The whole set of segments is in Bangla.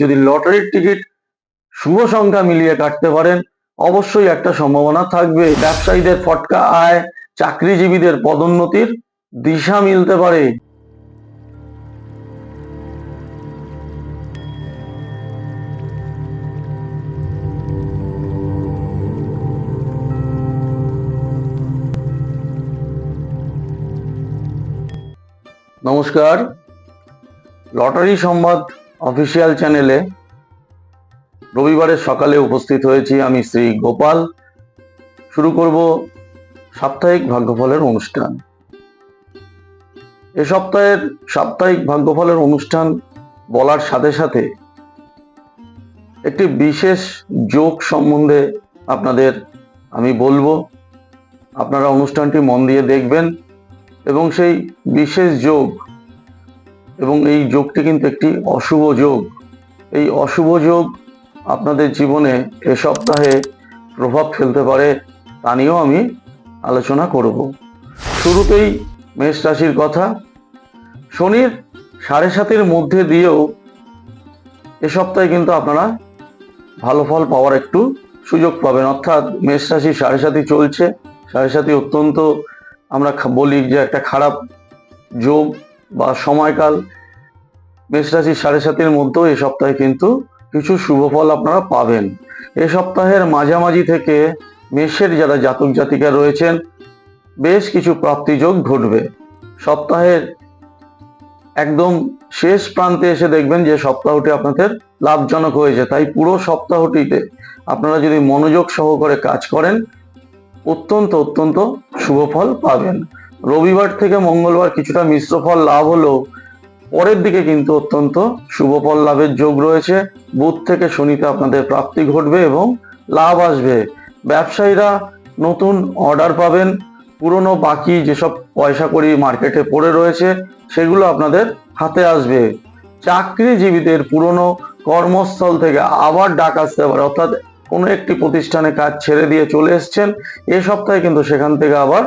যদি লটারির টিকিট শুভ সংখ্যা মিলিয়ে কাটতে পারেন, অবশ্যই একটা সম্ভাবনা থাকবে। ব্যবসায়ীদের ফটকা আয় চাকরিজীবীদের পদোন্নতির দিশা মিলতে পারে। নমস্কার। লটারি সংবাদ অফিসিয়াল চ্যানেলে রবিবারের সকালে উপস্থিত হয়েছি আমি শ্রী গোপাল। শুরু করব সাপ্তাহিক ভাগ্যফলের অনুষ্ঠান। এ সপ্তাহের সাপ্তাহিক ভাগ্যফলের অনুষ্ঠান বলার সাথে সাথে একটি বিশেষ যোগ সম্বন্ধে আপনাদের আমি বলব। আপনারা অনুষ্ঠানটি মন দিয়ে দেখবেন এবং সেই বিশেষ যোগ এবং এই যোগটি কিন্তু একটি অশুভ যোগ। এই অশুভ যোগ আপনাদের জীবনে এ সপ্তাহে প্রভাব ফেলতে পারে, তা নিয়েও আমি আলোচনা করব। শুরুতেই মেষ রাশির কথা। শনির সাড়ে সাতের মধ্যে দিয়েও এ সপ্তাহে কিন্তু আপনারা ভালো ফল পাওয়ার একটু সুযোগ পাবেন। অর্থাৎ মেষ রাশি সাড়ে সাতই চলছে। সাড়ে সাতই অত্যন্ত আমরা বলি যে একটা খারাপ যোগ বা সময়কাল মেষ রাশি সাড়ে সাতের মধ্যেও এ সপ্তাহে কিন্তু কিছু শুভ ফল আপনারা পাবেন। এ সপ্তাহের মাঝামাঝি থেকে মেষের যারা জাতক জাতিকা রয়েছেন, বেশ কিছু প্রাপ্তিযোগ ঘটবে। সপ্তাহের একদম শেষ প্রান্তে এসে দেখবেন যে সপ্তাহটি আপনাদের লাভজনক হয়েছে। তাই পুরো সপ্তাহটিতে আপনারা যদি মনোযোগ সহকারে কাজ করেন, অত্যন্ত অত্যন্ত শুভ ফল পাবেন। রবিবার থেকে মঙ্গলবার কিছুটা মিশ্র ফল লাভ হলেও পরের দিকে কিন্তু অত্যন্ত শুভ লাভের যোগ রয়েছে। বুধ থেকে শনিতে আপনাদের প্রাপ্তি ঘটবে এবং লাভ আসবে। ব্যবসায়ীরা নতুন অর্ডার পাবেন। পুরনো বাকি যেসব পয়সা করি মার্কেটে পড়ে রয়েছে, সেগুলো আপনাদের হাতে আসবে। চাকরিজীবীদের পুরনো কর্মস্থল থেকে আবার ডাক আসতে পারে, অর্থাৎ কোনো একটি প্রতিষ্ঠানে কাজ ছেড়ে দিয়ে চলে এসছেন, এ সপ্তাহে কিন্তু সেখান থেকে আবার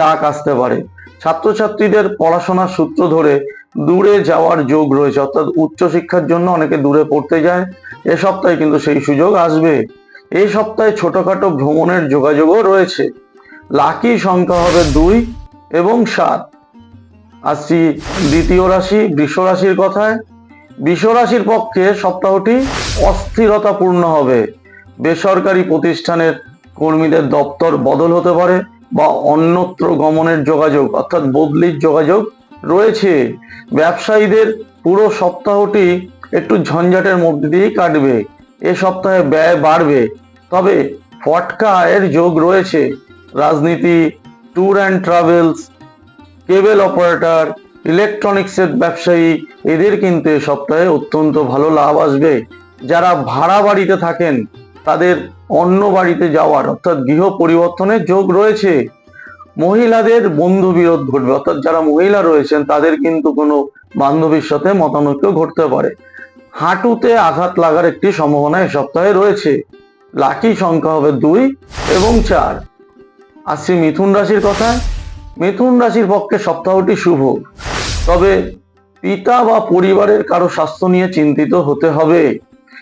ডাক আসতে পারে। ছাত্রছাত্রীদের পড়াশোনার সূত্র ধরে দূরে যাওয়ার যোগ রয়েছে। অর্থাৎ উচ্চশিক্ষার জন্য অনেকে দূরে পড়তে যায়। এ সপ্তাহে কিন্তু সেই সুযোগ আসবে। এই সপ্তাহে ছোটখাটো ভ্রমণের যোগাযোগও রয়েছে। লাকি সংখ্যা হবে দুই এবং সাত। আসছি দ্বিতীয় রাশি, বৃষ রাশির কথায়। বৃষ রাশির পক্ষে সপ্তাহটি অস্থিরতাপূর্ণ হবে। বেসরকারি প্রতিষ্ঠানের কর্মীদের দপ্তর বদল হতে পারে বা অন্যত্র গমনের যোগাযোগ, অর্থাৎ বদলির যোগাযোগ রয়েছে। ব্যবসায়ীদের পুরো সপ্তাহটি একটু ঝঞ্ঝাটের মধ্যে দিয়েই কাটবে। এ সপ্তাহে ব্যয় বাড়বে। তবে ফটকা আয়ের যোগ রয়েছে। রাজনীতি, tour and travels, cable operator ইলেকট্রনিক্সের ব্যবসায়ী, এদের কিন্তু এ সপ্তাহে অত্যন্ত ভালো লাভ আসবে। যারা ভাড়া বাড়িতে থাকেন, তাদের অন্য বাড়িতে যাওয়ার অর্থাৎ গৃহ পরিবর্তনের যোগ রয়েছে। মহিলাদের বন্ধু বিরোধ ঘটবে। অর্থাৎ যারা মহিলা রয়েছেন, তাদের কিন্তু কোনো বান্ধবীর সাথে মতানৈক্য ঘটতে পারে। হাঁটুতে আঘাত লাগার একটি সম্ভাবনা এ সপ্তাহে রয়েছে। লাকি সংখ্যা হবে দুই এবং চার। আসছি মিথুন রাশির কথা মিথুন রাশির পক্ষে সপ্তাহটি শুভ। তবে পিতা বা পরিবারের কারও স্বাস্থ্য নিয়ে চিন্তিত হতে হবে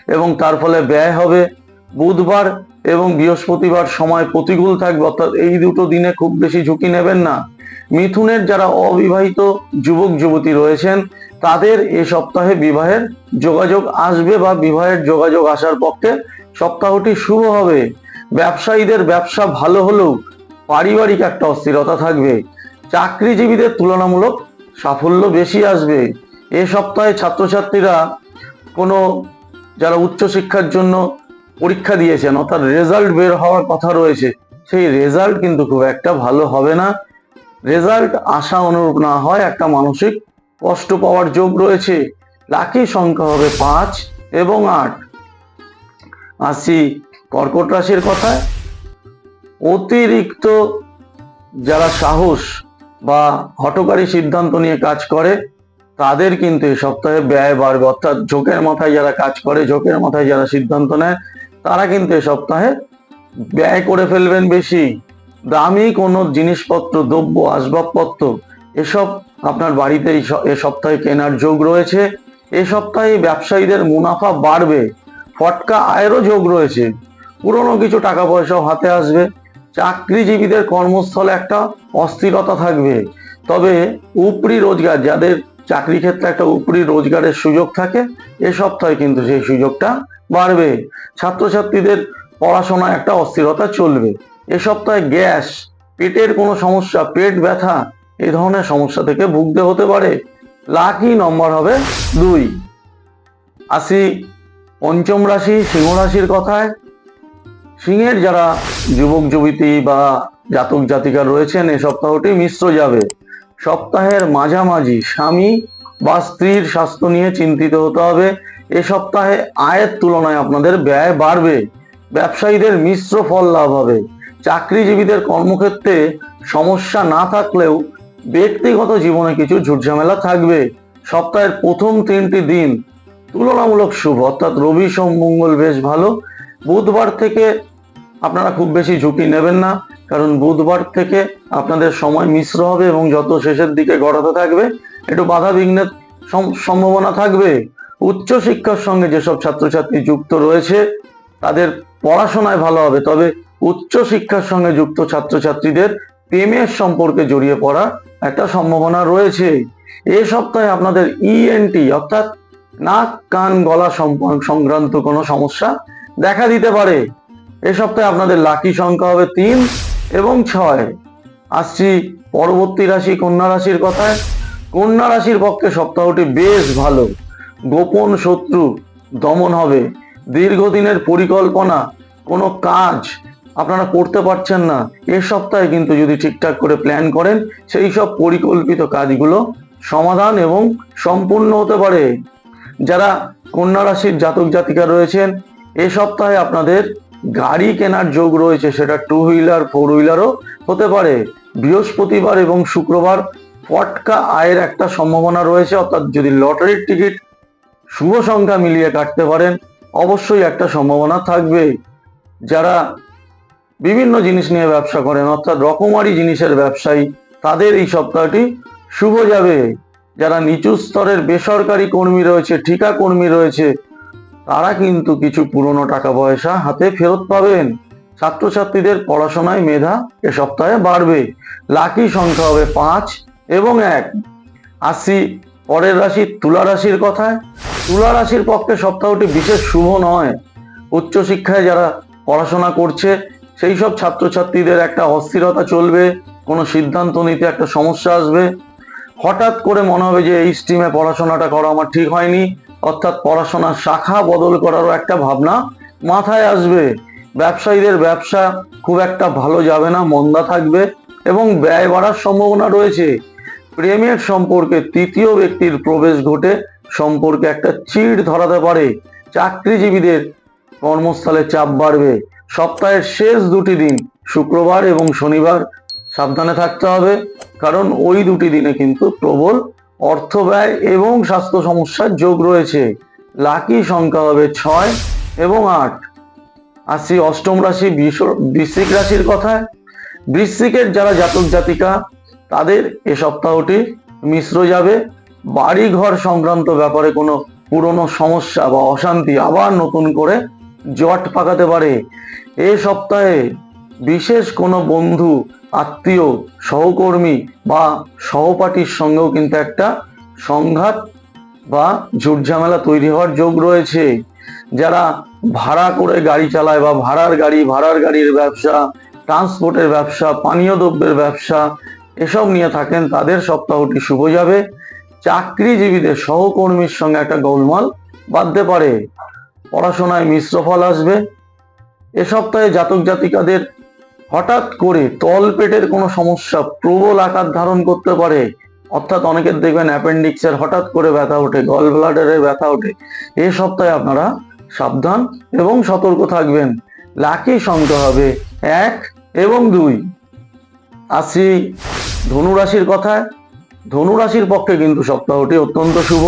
এবং তার ফলে ব্যয় হবে। বুধবার এবং বৃহস্পতিবার সময় প্রতিকূল থাকবে, অর্থাৎ এই দুটো দিনে খুব বেশি ঝুঁকি নেবেন না। মিথুনের যারা অবিবাহিত যুবক, যুবতী রয়েছেন, তাদের এ সপ্তাহে বিবাহের যোগাযোগ আসবে বা বিবাহের যোগাযোগ আসার পক্ষে সপ্তাহটি শুভ হবে। ব্যবসায়ীদের ব্যবসা ভালো হলেও পারিবারিক একটা অস্থিরতা থাকবে। চাকরিজীবীদের তুলনামূলক সাফল্য বেশি আসবে। এ সপ্তাহে ছাত্রছাত্রীরা কোনো, যারা উচ্চশিক্ষার জন্য পরীক্ষা দিয়েছেন অর্থাৎ রেজাল্ট বের হওয়ার কথা রয়েছে, সেই রেজাল্ট কিন্তু খুব একটা ভালো হবে না। রেজাল্ট আশা অনুরূপ না হয়, একটা মানসিক কষ্ট পাওয়ার যোগ রয়েছে। লাকি সংখ্যা হবে পাঁচ এবং আট। আসি কর্কট রাশির কথায়। অতিরিক্ত যারা সাহস বা হটকারী সিদ্ধান্ত নিয়ে কাজ করে, তাদের কিন্তু এই সপ্তাহে ব্যয় বাড়বে অর্থাৎ ঝোঁকের মাথায় যারা কাজ করে, ঝোঁকের মাথায় যারা সিদ্ধান্ত নেয় তারা কিন্তু এই সপ্তাহে ব্যয় করে ফেলবেন বেশি। দামি কোনো জিনিসপত্র, দ্রব্য, আসবাবপত্র, এসব আপনার বাড়িতে এ সপ্তাহে কেনার যোগ রয়েছে। এ সপ্তাহে ব্যবসায়ীদের মুনাফা বাড়বে। ফটকা আয়েরও যোগ রয়েছে। পুরনো কিছু টাকা পয়সাও হাতে আসবে। চাকরিজীবীদের কর্মস্থলে একটা অস্থিরতা থাকবে। তবে উপরি রোজগার, যাদের চাকরি ক্ষেত্রে একটা উপরি রোজগারের সুযোগ থাকে, এ সপ্তাহে কিন্তু সেই সুযোগটা বাড়বে। ছাত্রছাত্রীদের পড়াশোনায় একটা অস্থিরতা চলবে। এ সপ্তাহে গ্যাস, পেটের কোনো সমস্যা, পেট ব্যথা এই ধরনের সমস্যা থেকে ভুগতে হতে পারে। লাকি নম্বর হবে দুই। আসি পঞ্চম রাশি, সিংহ রাশির কথায়। সিংহের যারা যুবক যুবতী বা জাতক জাতিকা রয়েছেন এই সপ্তাহটি মিশ্র যাবে। সপ্তাহের মাঝামাঝি স্বামী বা স্ত্রীর স্বাস্থ্য নিয়ে চিন্তিত হতে হবে। এ সপ্তাহে আয়ের তুলনায় আপনাদের ব্যয় বাড়বে। ব্যবসায়ীদের মিশ্র ফল লাভ হবে। চাকরিজীবীদের কর্মক্ষেত্রে সমস্যা না থাকলেও ব্যক্তিগত জীবনে কিছু ঝুটঝামেলা থাকবে। সপ্তাহের প্রথম তিনটি দিন তুলনামূলক শুভ, অর্থাৎ রবি, সোম, মঙ্গল বেশ ভালো। বুধবার থেকে আপনারা খুব বেশি ঝুঁকি নেবেন না, কারণ বুধবার থেকে আপনাদের সময় মিশ্র হবে এবং যত শেষের দিকে গড়াতে থাকবে, একটু বাধা বিঘ্নের সম- সম্ভাবনা থাকবে। উচ্চ শিক্ষার সঙ্গে যেসব ছাত্রছাত্রী যুক্ত রয়েছে, তাদের পড়াশোনায় ভালো হবে। তবে উচ্চ শিক্ষার সঙ্গে যুক্ত ছাত্রছাত্রীদের প্রেমের সম্পর্কে জড়িয়ে পড়ার একটা সম্ভাবনা রয়েছে। এ সপ্তাহে আপনাদের ইএনটি অর্থাৎ নাক, কান, গলা সংক্রান্ত কোনো সমস্যা দেখা দিতে পারে। এ সপ্তাহে আপনাদের লাকি সংখ্যা হবে তিন এবং ছয়। আসছি পরবর্তী রাশি, কন্যা রাশির কথায়। কন্যা রাশির পক্ষে সপ্তাহটি বেশ ভালো। গোপন শত্রু দমন হবে। দীর্ঘদিনের পরিকল্পনা, কোনো কাজ আপনারা করতে পারছেন না। এ সপ্তাহে কিন্তু যদি ঠিকঠাক করে প্ল্যান করেন, সেই সব পরিকল্পিত কাজগুলো সমাধান এবং সম্পূর্ণ হতে পারে। যারা কন্যা রাশির জাতক জাতিকা রয়েছেন, এ সপ্তাহে আপনাদের গাড়ি কেনার যোগ রয়েছে, সেটা টু হুইলার ফোর হুইলারও হতে পারে। বৃহস্পতিবার এবং শুক্রবার ফটকা আয়ের একটা সম্ভাবনা রয়েছে, অর্থাৎ যদি লটারির টিকিট শুভ সংখ্যা মিলিয়ে কাটতে পারেন। অবশ্যই একটা সম্ভাবনা থাকবে। যারা বিভিন্ন জিনিস নিয়ে ব্যবসা করেন, অর্থাৎ রকমারি জিনিসের ব্যবসায়ী, তাদের এই সপ্তাহটি শুভ যাবে। যারা নিচু স্তরের বেসরকারি কর্মী রয়েছে, ঠিকা কর্মী রয়েছে, তারা কিন্তু কিছু পুরনো টাকা পয়সা হাতে ফেরত পাবেন। ছাত্রছাত্রীদের পড়াশোনায় মেধা এ সপ্তাহে বাড়বে। লাকি সংখ্যা হবে পাঁচ এবং এক। আসি পরের রাশি তুলা রাশির কথায় তুলা রাশির পক্ষে সপ্তাহটি বিশেষ শুভ নয়। উচ্চশিক্ষায় যারা পড়াশোনা করছে, সেই সব ছাত্রছাত্রীদের একটা অস্থিরতা চলবে, কোনো সিদ্ধান্ত নিতে একটা সমস্যা আসবে। হঠাৎ করে মনে হবে যে, এই স্ট্রিমে পড়াশোনাটা করা আমার ঠিক হয়নি। অর্থাৎ পড়াশোনার শাখা বদল করারও একটা ভাবনা মাথায় আসবে। ব্যবসায়ীদের ব্যবসা খুব একটা ভালো যাবে না, মন্দা থাকবে এবং ব্যয় বাড়ার সম্ভাবনা রয়েছে। প্রেমের সম্পর্কে তৃতীয় ব্যক্তির প্রবেশ ঘটে সম্পর্কে একটা চিড় ধরাতে পারে। চাকরিজীবীদের কর্মস্থলে চাপ বাড়বে। সপ্তাহের শেষ দুটি দিন, শুক্রবার এবং শনিবার, সাবধানে থাকতে হবে, কারণ ওই দুটি দিনে কিন্তু প্রবল অর্থ ব্যয় এবং স্বাস্থ্য সমস্যার যোগ রয়েছে। লাকি সংখ্যা হবে ছয় এবং আট। আসি অষ্টম রাশি বৃশ্চিক রাশির কথায়। বৃশ্চিকের যারা জাতক জাতিকা তাদের এ সপ্তাহটি মিশ্র যাবে। বাড়ি ঘর সংক্রান্ত ব্যাপারে কোনো পুরনো সমস্যা বা অশান্তি আবার নতুন করে জট পাকাতে পারে। এ সপ্তাহে বিশেষ কোনো বন্ধু, আত্মীয়, সহকর্মী বা সহপাঠীর সঙ্গেও কিন্তু একটা সংঘাত বা ঝুটঝামেলা তৈরি হওয়ার যোগ রয়েছে। যারা ভাড়া করে গাড়ি চালায় বা ভাড়ার গাড়ি, ভাড়ার গাড়ির ব্যবসা ট্রান্সপোর্টের ব্যবসা, পানীয় দ্রব্যের ব্যবসা এসব নিয়ে থাকেন, তাদের সপ্তাহটি শুভ যাবে। চাকরিজীবীদের সহকর্মীর সঙ্গে একটা গোলমাল বাঁধতে পারে। পড়াশোনায় মিশ্র ফল আসবে। এ সপ্তাহে জাতক জাতিকাদের হঠাৎ করে তল পেটের কোনো সমস্যা প্রবল আকার ধারণ করতে পারে। অর্থাৎ অনেকের দেখবেন অ্যাপেন্ডিক্সের হঠাৎ করে ব্যথা ওঠে গল ব্লাডারের ব্যথা ওঠে। এ সপ্তাহে আপনারা সাবধান এবং সতর্ক থাকবেন। লাকি সংখ্যা হবে এক এবং দুই। আসি ধনুরাশির কথায় ধনুরাশির পক্ষে কিন্তু সপ্তাহটি অত্যন্ত শুভ।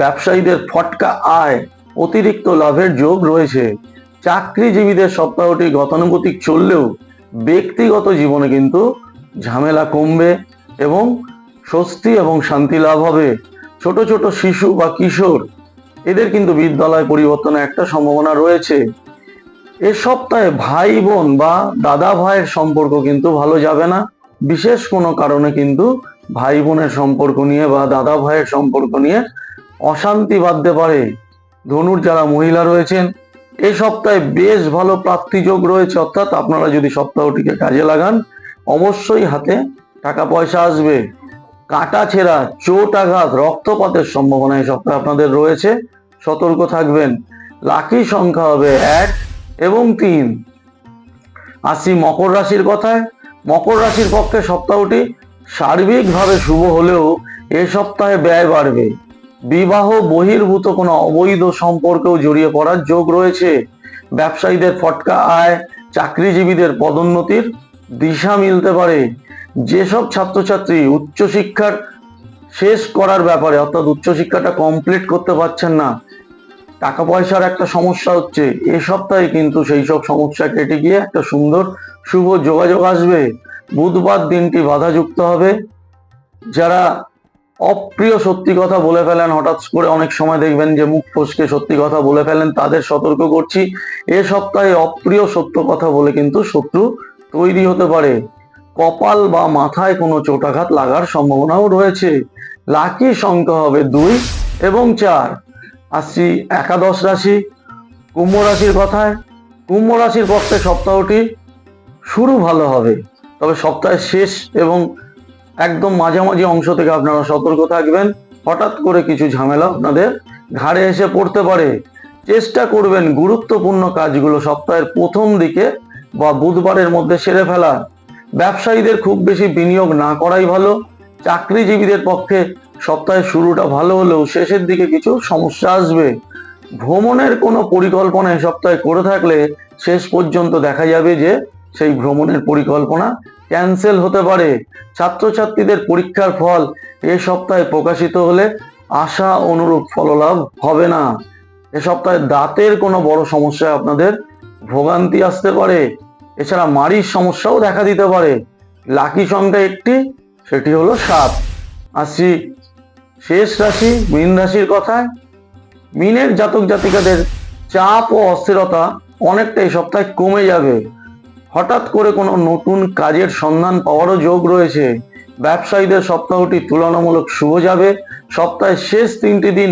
ব্যবসায়ীদের ফটকা আয়, অতিরিক্ত লাভের যোগ রয়েছে। চাকরিজীবীদের সপ্তাহটি গতানুগতিক চললেও ব্যক্তিগত জীবনে কিন্তু ঝামেলা কমবে এবং স্বস্তি এবং শান্তি লাভ হবে। ছোট ছোট শিশু বা কিশোর, এদের কিন্তু বিদ্যালয় পরিবর্তনের একটা সম্ভাবনা রয়েছে। এ সপ্তাহে ভাই বোন বা দাদা ভাইয়ের সম্পর্ক কিন্তু ভালো যাবে না। বিশেষ কোনো কারণে কিন্তু ভাই বোনের সম্পর্ক নিয়ে বা দাদা ভাইয়ের সম্পর্ক নিয়ে অশান্তি বাঁধতে পারে। ধনুর যারা মহিলা রয়েছেন, এ সপ্তাহে বেশ ভালো প্রাপ্তি যোগ রয়েছে। অর্থাৎ আপনারা যদি সপ্তাহটিকে কাজে লাগান, অবশ্যই হাতে টাকা পয়সা আসবে। কাটা ছেঁড়া, চোট আঘাত, রক্তপাতের সম্ভাবনা এই সপ্তাহে আপনাদের রয়েছে। সতর্ক থাকবেন। লাকি সংখ্যা হবে এক এবং তিন। আসি মকর রাশির কথায়। মকর রাশির পক্ষে সপ্তাহটি সার্বিকভাবে শুভ হলেও এ সপ্তাহে ব্যয় বাড়বে। বিবাহ, বহির্ভূত কোনো অবৈধ সম্পর্কেও জড়িয়ে পড়ার যোগ রয়েছে। ব্যবসায়ীদের ফটকা আয়, চাকরিজীবীদের পদোন্নতির দিশা মিলতে পারে। যেসব ছাত্রছাত্রী উচ্চশিক্ষার শেষ করার ব্যাপারে, অর্থাৎ উচ্চশিক্ষাটা কমপ্লিট করতে পারছেন না টাকা পয়সার একটা সমস্যা হচ্ছে। এ সপ্তাহে কিন্তু সেই সব সমস্যা কেটে গিয়ে একটা সুন্দর শুভ যোগাযোগ আসবে। বুধবার দিনটি বাধাযুক্ত হবে। যারা অপ্রিয় সত্যি কথা বলে ফেলেন, হঠাৎ করে অনেক সময় দেখবেন যে মুখ ফসকে সত্যি কথা বলে ফেলেন, তাদের সতর্ক করছি। এ সপ্তাহে অপ্রিয় সত্য কথা বলে কিন্তু শত্রু তৈরি হতে পারে। কপাল বা মাথায় কোনো চোটাঘাত লাগার সম্ভাবনাও রয়েছে। লাকি সংখ্যা হবে দুই এবং চার। আসছি একাদশ রাশি, কুম্ভ রাশির কথায়, কুম্ভ রাশির পক্ষে সপ্তাহটি শুরু ভালো হবে। তবে সপ্তাহের শেষ এবং একদম মাঝামাঝি অংশ থেকে আপনারা সতর্ক থাকবেন। হঠাৎ করে কিছু ঝামেলা আপনাদের ঘাড়ে এসে পড়তে পারে। চেষ্টা করবেন গুরুত্বপূর্ণ কাজগুলো সপ্তাহের প্রথম দিকে বা বুধবারের মধ্যে সেরে ফেলা। ব্যবসায়ীদের খুব বেশি বিনিয়োগ না করাই ভালো। চাকরিজীবীদের পক্ষে সপ্তাহের শুরুটা ভালো হলেও শেষের দিকে কিছু সমস্যা আসবে। ভ্রমণের কোনো পরিকল্পনা এই সপ্তাহে করে থাকলে শেষ পর্যন্ত দেখা যাবে যে সেই ভ্রমণের পরিকল্পনা ক্যান্সেল হতে পারে। ছাত্রছাত্রীদের পরীক্ষার ফল এ সপ্তাহে প্রকাশিত হলে আশা অনুরূপ ফললাভ হবে না। এ সপ্তাহে দাঁতের কোনো বড় সমস্যায় আপনাদের ভোগান্তি আসতে পারে। এছাড়া মাড়ির সমস্যাও দেখা দিতে পারে। লাকি সংখ্যা একটি, সেটি হলো সাত। আসছি শেষ রাশি, মীন রাশির কথায়, মিনের জাতক জাতিকাদের চাপ ও অস্থিরতা অনেকটা এই সপ্তাহে কমে যাবে। হঠাৎ করে কোনো নতুন কাজের সন্ধান পাওয়ারও যোগ রয়েছে। ব্যবসায়ীদের সপ্তাহটি তুলনামূলক শুভ যাবে। সপ্তাহের শেষ তিনটি দিন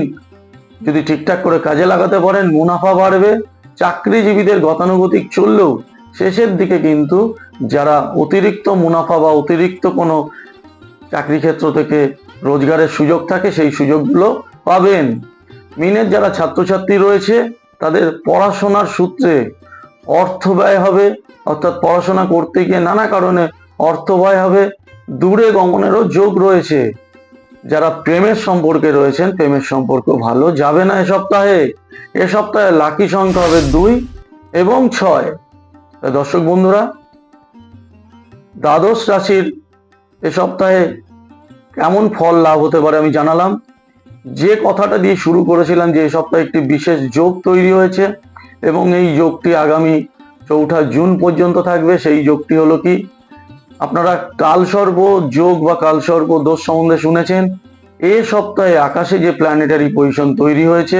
যদি ঠিকঠাক করে কাজে লাগাতে পারেন, মুনাফা বাড়বে। চাকরিজীবীদের গতানুগতিক চললেও শেষের দিকে কিন্তু যারা অতিরিক্ত মুনাফা বা অতিরিক্ত কোনো চাকরি ক্ষেত্র থেকে রোজগারের সুযোগ থাকে, সেই সুযোগগুলো পাবেন। মিনের যারা ছাত্রছাত্রী রয়েছে, তাদের পড়াশোনার সূত্রে অর্থ ব্যয় হবে, অর্থাৎ পড়াশোনা করতে গিয়ে নানা কারণে অর্থ ব্যয় হবে। দূরে গমনেরও যোগ রয়েছে। যারা প্রেমের সম্পর্কে রয়েছেন, প্রেমের সম্পর্ক ভালো যাবে না এ সপ্তাহে। এ সপ্তাহে লাকি সংখ্যা হবে দুই এবং ছয়। দর্শক বন্ধুরা, দ্বাদশ রাশির এ সপ্তাহে কেমন ফল লাভ হতে পারে আমি জানালাম। যে কথাটা দিয়ে শুরু করেছিলাম যে এই সপ্তাহে একটি বিশেষ যোগ তৈরি হয়েছে এবং এই যোগটি আগামী চৌঠা জুন পর্যন্ত থাকবে। সেই যোগটি হলো কি? আপনারা কালসর্প যোগ বা কালসর্প দোষ সম্বন্ধে শুনেছেন। এ সপ্তাহে আকাশে যে প্ল্যানেটারি পজিশন তৈরি হয়েছে,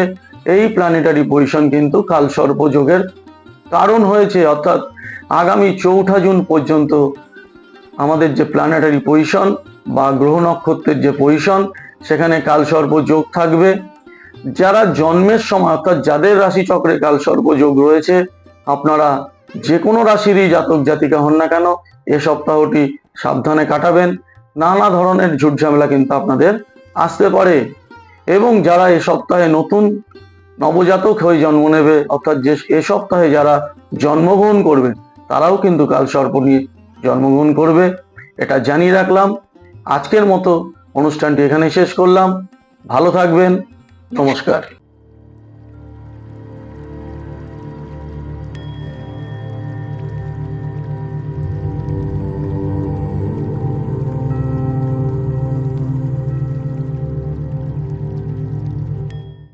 এই প্ল্যানেটারি পজিশন কিন্তু কালসর্প যোগের কারণ হয়েছে। অর্থাৎ আগামী চৌঠা জুন পর্যন্ত আমাদের যে প্ল্যানেটারি পজিশন বা গ্রহ নক্ষত্রের যে পজিশন সেখানে কালসর্প যোগ থাকবে। যারা জন্মের সময়, অর্থাৎ যাদের রাশি চক্রে কালসর্প যোগ রয়েছে, আপনারা যে কোনো রাশিরই জাতক, জাতিকা হন না কেন, এ সপ্তাহটি সাবধানে কাটাবেন। নানা ধরনের ঝুট ঝামেলা কিন্তু আপনাদের আসতে পারে। এবং যারা এ সপ্তাহে নতুন নবজাতক হয়ে জন্ম নেবে, অর্থাৎ যে এ সপ্তাহে যারা জন্মগ্রহণ করবে, তারাও কিন্তু কাল নিয়ে জন্মগ্রহণ করবে। এটা জানিয়ে রাখলাম। আজকের মতো অনুষ্ঠানটি এখানে শেষ করলাম। ভালো থাকবেন। নমস্কার।